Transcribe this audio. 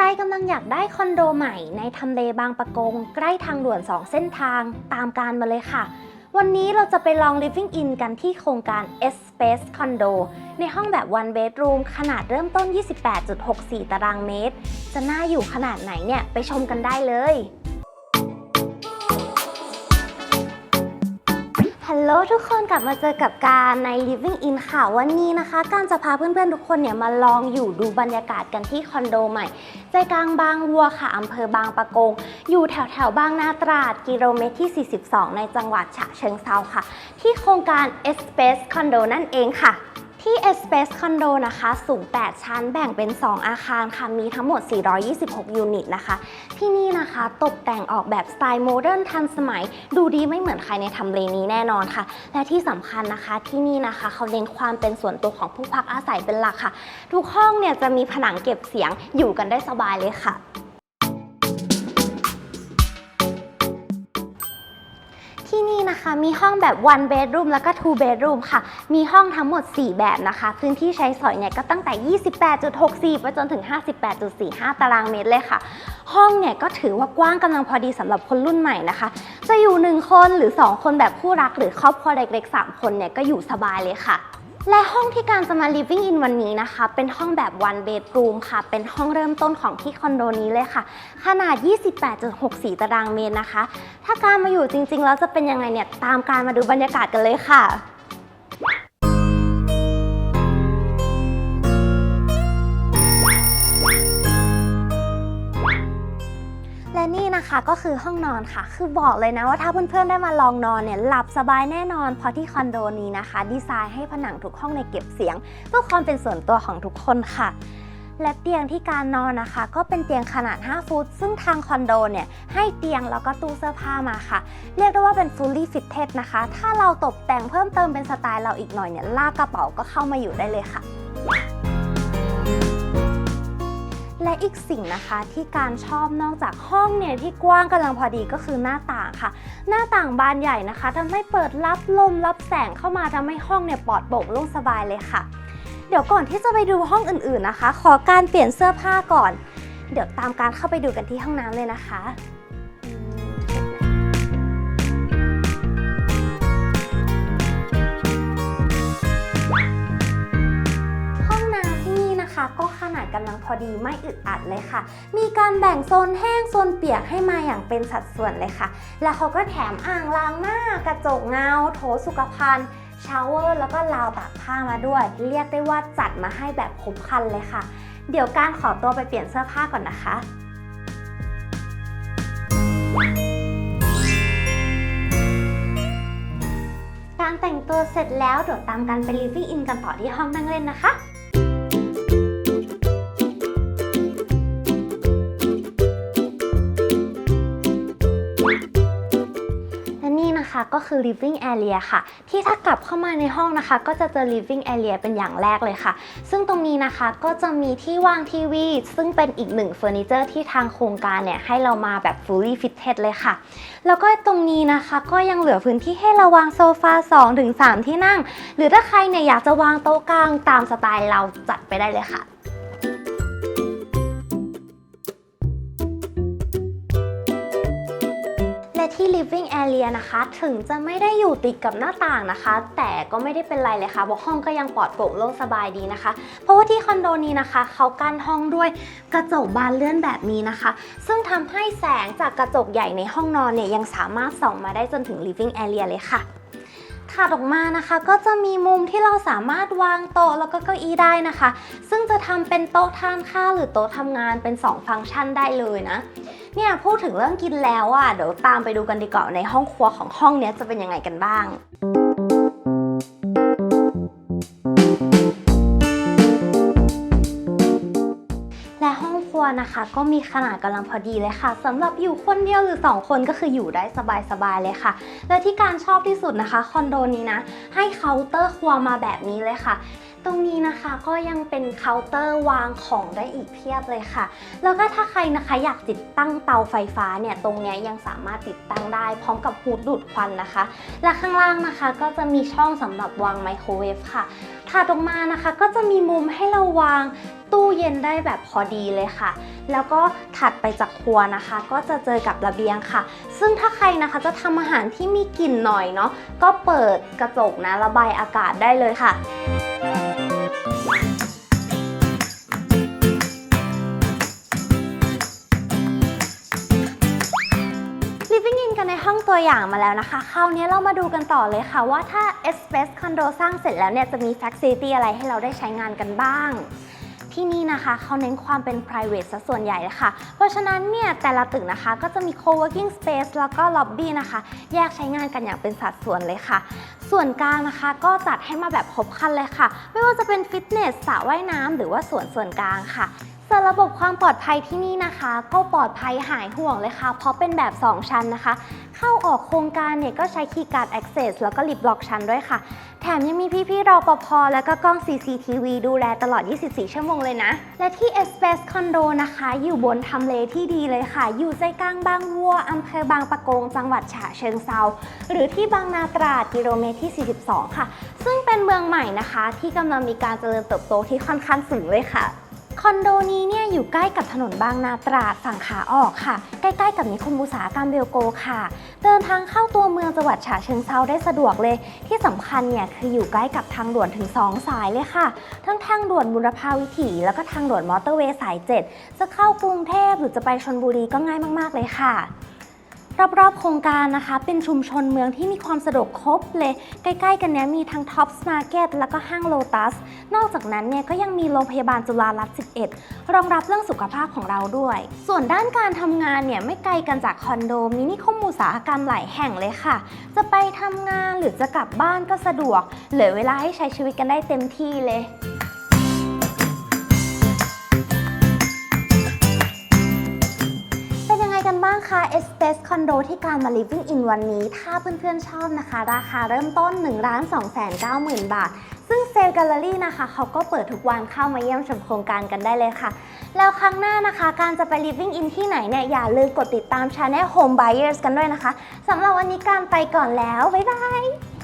ใครกำลังอยากได้คอนโดใหม่ในทำเลบางปะกง ใกล้ทางด่วน 2 เส้นทางตามการมาเลยค่ะ วันนี้เราจะไปลอง living in กันที่โครงการ S Space Condo ในห้องแบบ one bedroom ขนาดเริ่มต้น 28.64 ตารางเมตร จะน่าอยู่ขนาดไหนเนี่ย ไปชมกันได้เลย ลโหลทุกคนกลับมาเจอกับการใน Living In ค่ะวันนี้นะคะ การจะพาเพื่อนๆ ทุกคนเนี่ยมาลองอยู่ดูบรรยากาศกันที่คอนโดใหม่ ใจกลางบางวัวค่ะอำเภอบางปะกง อยู่แถวแถวๆบางนาตราด กิโลเมตรที่ 42 ในจังหวัดฉะเชิงเซาค่ะ ที่โครงการ e s p a c e Condo นั่นเองค่ะ ที่ S Space Condo นะคะ สูง 8 ชั้นแบ่งเป็น 2 อาคารค่ะ มีทั้งหมด 426 ยูนิตนะคะ ที่นี่นะคะตกแต่งออกแบบสไตล์โมเดิร์นทันสมัย ดูดีไม่เหมือนใครในทำเลนี้แน่นอนค่ะ และที่สำคัญนะคะที่นี่นะคะ เขาเน้นความเป็นส่วนตัวของผู้พักอาศัยเป็นหลักค่ะ ทุกห้องเนี่ยจะมีผนังเก็บเสียงอยู่กันได้สบายเลยค่ะ คะมีห้องแบบ one bedroom แล้วก็ two bedroom ค่ะ มีห้องทั้งหมด 4 แบบนะคะ พื้นที่ใช้สอยเนี่ยก็ตั้งแต่ 28.64 ไปจนถึง 58.45 ตารางเมตรเลยค่ะ ห้องเนี่ยก็ถือว่ากว้างกำลังพอดีสำหรับคนรุ่นใหม่นะคะ จะอยู่ 1 คนหรือ 2 คนแบบคู่รักหรือครอบครัวเล็กๆ 3 คนเนี่ยก็อยู่สบายเลยค่ะ และห้องที่การจะมา living in วันนี้นะคะ เป็นห้องแบบ one bedroom ค่ะ เป็นห้องเริ่มต้นของที่คอนโดนี้เลยค่ะ ขนาด 28.64 ตารางเมตรนะคะ ถ้าการมาอยู่จริงๆ แล้วจะเป็นยังไงเนี่ย ตามการมาดูบรรยากาศกันเลยค่ะ นะคะก็คือห้องนอนค่ะ คือบอกเลยนะว่าถ้าเพื่อนๆได้มาลองนอนเนี่ยหลับสบายแน่นอน เพราะที่คอนโดนี้นะคะ ดีไซน์ให้ผนังทุกห้องในเก็บเสียงเพื่อความเป็นส่วนตัวของทุกคนค่ะและเตียงที่การนอนนะคะ ก็เป็นเตียงขนาด 5 ฟุต ซึ่งทางคอนโดเนี่ย ให้เตียงแล้วก็ตู้เสื้อผ้ามาค่ะ เรียกได้ว่าเป็น fully fitted นะคะ ถ้าเราตกแต่งเพิ่มเติมเป็นสไตล์เราอีกหน่อยเนี่ย ลากกระเป๋าก็เข้ามาอยู่ได้เลยค่ะ และอีกสิ่งนะคะที่การชอบนอกจากห้องเนี่ยที่กว้างกำลังพอดีก็คือหน้าต่างค่ะ หน้าต่างบานใหญ่นะคะทำให้เปิดรับลมรับแสงเข้ามาทำให้ห้องเนี่ยปลอดโปร่งโล่งสบายเลยค่ะ เดี๋ยวก่อนที่จะไปดูห้องอื่นๆนะคะ ขอการเปลี่ยนเสื้อผ้าก่อน เดี๋ยวตามการเข้าไปดูกันที่ห้องน้ำเลยนะคะ อดีไม่อึดอัดเลยค่ะ มีการแบ่งโซนแห้งโซนเปียกให้มาอย่างเป็นสัดส่วนเลยค่ะ แล้วเขาก็แถมอ่างล้างหน้ากระจกเงา โถสุขภัณฑ์ชาวเวอร์แล้วก็ราวตากผ้ามาด้วย เรียกได้ว่าจัดมาให้แบบครบครันเลยค่ะ เดี๋ยวการขอตัวไปเปลี่ยนเสื้อผ้าก่อนนะคะ การแต่งตัวเสร็จแล้วเดี๋ยวตามกันไป living in กันต่อที่ห้องนั่งเล่นนะคะ และนี่นะคะก็คือ living area ค่ะ ที่ถ้ากลับเข้ามาในห้องนะคะ ก็จะเจอ living area เป็นอย่างแรกเลยค่ะ ซึ่งตรงนี้นะคะก็จะมีที่วางทีวี ซึ่งเป็นอีกหนึ่งเฟอร์นิเจอร์ที่ทางโครงการเนี่ยให้เรามาแบบ fully fitted เลยค่ะ แล้วก็ตรงนี้นะคะก็ยังเหลือพื้นที่ให้เราวางโซฟา2-3 ที่นั่ง หรือถ้าใครเนี่ยอยากจะวางโต๊ะกลางตามสไตล์เราจัดไปได้เลยค่ะ ที่ living area นะคะ ถึงจะไม่ได้อยู่ติดกับหน้าต่างนะคะ แต่ก็ไม่ได้เป็นไรเลยค่ะเพราะห้องก็ยังปลอดโปร่งโล่งสบายดีนะคะ เพราะว่าที่คอนโดนี้นะคะเขากั้นห้องด้วยกระจกบานเลื่อนแบบนี้นะคะ ซึ่งทำให้แสงจากกระจกใหญ่ในห้องนอนเนี่ยยังสามารถส่องมาได้จนถึง living area เลยค่ะ ถัดออกมานะคะ ก็จะมีมุมที่เราสามารถวางโต๊ะแล้วก็เก้าอี้ได้นะคะ ซึ่งจะทำเป็นโต๊ะทานข้าวหรือโต๊ะทำงานเป็น 2 ฟังก์ชันได้เลยนะ เนี่ยพูดถึงเรื่องกินแล้วอะเดี๋ยวตามไปดูกันดีกว่าในห้องครัวของห้องนี้จะเป็นยังไงกันบ้าง รัวนะคะ ก็มีขนาดกำลังพอดีเลยค่ะสำหรับอยู่คนเดียวหรือ 2 คนก็คืออยู่ได้สบายๆเลยค่ะ และที่การชอบที่สุดนะคะคอนโดนี้นะ ให้เคาน์เตอร์ครัวมาแบบนี้เลยค่ะตรงนี้นะคะก็ยังเป็นเคาน์เตอร์วางของได้อีกเพียบเลยค่ะ แล้วก็ถ้าใครนะคะอยากติดตั้งเตาไฟฟ้าเนี่ยตรงนี้ยังสามารถติดตั้งได้ พร้อมกับฮูดดูดควันนะคะ และข้างล่างนะคะก็จะมีช่องสำหรับวางไมโครเวฟค่ะถัดออกมานะคะก็จะมีมุมให้เราวาง ตู้เย็นได้แบบพอดีเลยค่ะ แล้วก็ถัดไปจากครัวนะคะ ก็จะเจอกับระเบียงค่ะ ซึ่งถ้าใครนะคะจะทำอาหารที่มีกลิ่นหน่อยเนาะก็เปิดกระจกนะระบายอากาศได้เลยค่ะ Living in กันในห้องตัวอย่างมาแล้วนะคะคราวนี้เรามาดูกันต่อเลยค่ะ ว่าถ้า Space Condo สร้างเสร็จแล้วเนี่ย จะมี Facility อะไรให้เราได้ใช้งานกันบ้าง ที่นี่นะคะเขาเน้นความเป็น private ซะส่วนใหญ่เลยค่ะ เพราะฉะนั้นเนี่ยแต่ละตึกนะคะก็จะมี co-working space แล้วก็ lobby นะคะ แยกใช้งานกันอย่างเป็นสัดส่วนเลยค่ะ ส่วนกลางนะคะก็จัดให้มาแบบครบครันเลยค่ะ ไม่ว่าจะเป็นฟิตเนสสระว่ายน้ำหรือว่าสวนส่วนกลางค่ะ ส่วนระบบความปลอดภัยที่นี่นะคะ ก็ปลอดภัยหายห่วงเลยค่ะ เพราะเป็นแบบ 2 ชั้นนะคะ เข้าออกโครงการเนี่ยก็ใช้คีย์การ์ด Access แล้วก็ลิฟต์ล็อกชั้นด้วยค่ะ แถมยังมีพี่ๆรอปภแล้วก็กล้อง CCTV ดูแลตลอด 24 ชั่วโมงเลยนะ และที่ Espace Condo นะคะ อยู่บนทำเลที่ดีเลยค่ะ อยู่ใจกลางบางวัวอำเภอบางปะกง จังหวัดฉะเชิงเซาหรือที่บางนาตราดกิโลเมตรที่ 42 ค่ะ ซึ่งเป็นเมืองใหม่นะคะ ที่กำลังมีการเจริญเติบโตที่ค่อนข้างสูงเลยค่ะ คอนโดนี้เนี่ยอยู่ใกล้กับถนนบางนาตราดฝั่งขาออกค่ะ ใกล้ๆกับนิคมอุตสาหกรรมเบลโกค่ะ เดินทางเข้าตัวเมืองจังหวัดฉะเชิงเซาได้สะดวกเลย ที่สำคัญเนี่ยคืออยู่ใกล้กับทางด่วนถึง 2 สายเลยค่ะ ทั้งทางด่วนบุรพาวิถี แล้วก็ทางด่วนมอเตอร์เวย์สาย 7 จะเข้ากรุงเทพหรือจะไปชนบุรีก็ง่ายมากๆเลยค่ะ รอบๆ โครงการนะคะ เป็นชุมชนเมืองที่มีความสะดวกครบเลย ใกล้ๆ กันเนี้ยมีทั้ง Tops Market แล้วก็ห้างโลตัส นอกจากนั้นเนี่ยก็ยังมีโรงพยาบาลจุฬารัตน์11 รองรับเรื่องสุขภาพของเราด้วย ส่วนด้านการทำงานเนี่ยไม่ไกลกันจากคอนโดมินิคมอุตสาหกรรมหลายแห่งเลยค่ะ จะไปทำงานหรือจะกลับบ้านก็สะดวก เหลือเวลาให้ใช้ชีวิตกันได้เต็มที่เลย นบ้างคะ Espace Condo ที่การมา Living in วันนี้ ถ้าเพื่อนๆชอบนะคะ ราคาเริ่มต้น 1 2 9 0 0 0 0 บาท ซึ่งเซลล์แกลเลอรี่นะคะ เขาก็เปิดทุกวันเข้ามาเยี่ยมชมโครงการกันได้เลยค่ะ แล้วครั้งหน้านะคะการจะไป Living in ที่ไหนเนี่ย อย่าลืมกดติดตาม Channel Home Buyers กันด้วยนะคะสำหรับวันนี้การไปก่อนแล้ว บ๊ายบาย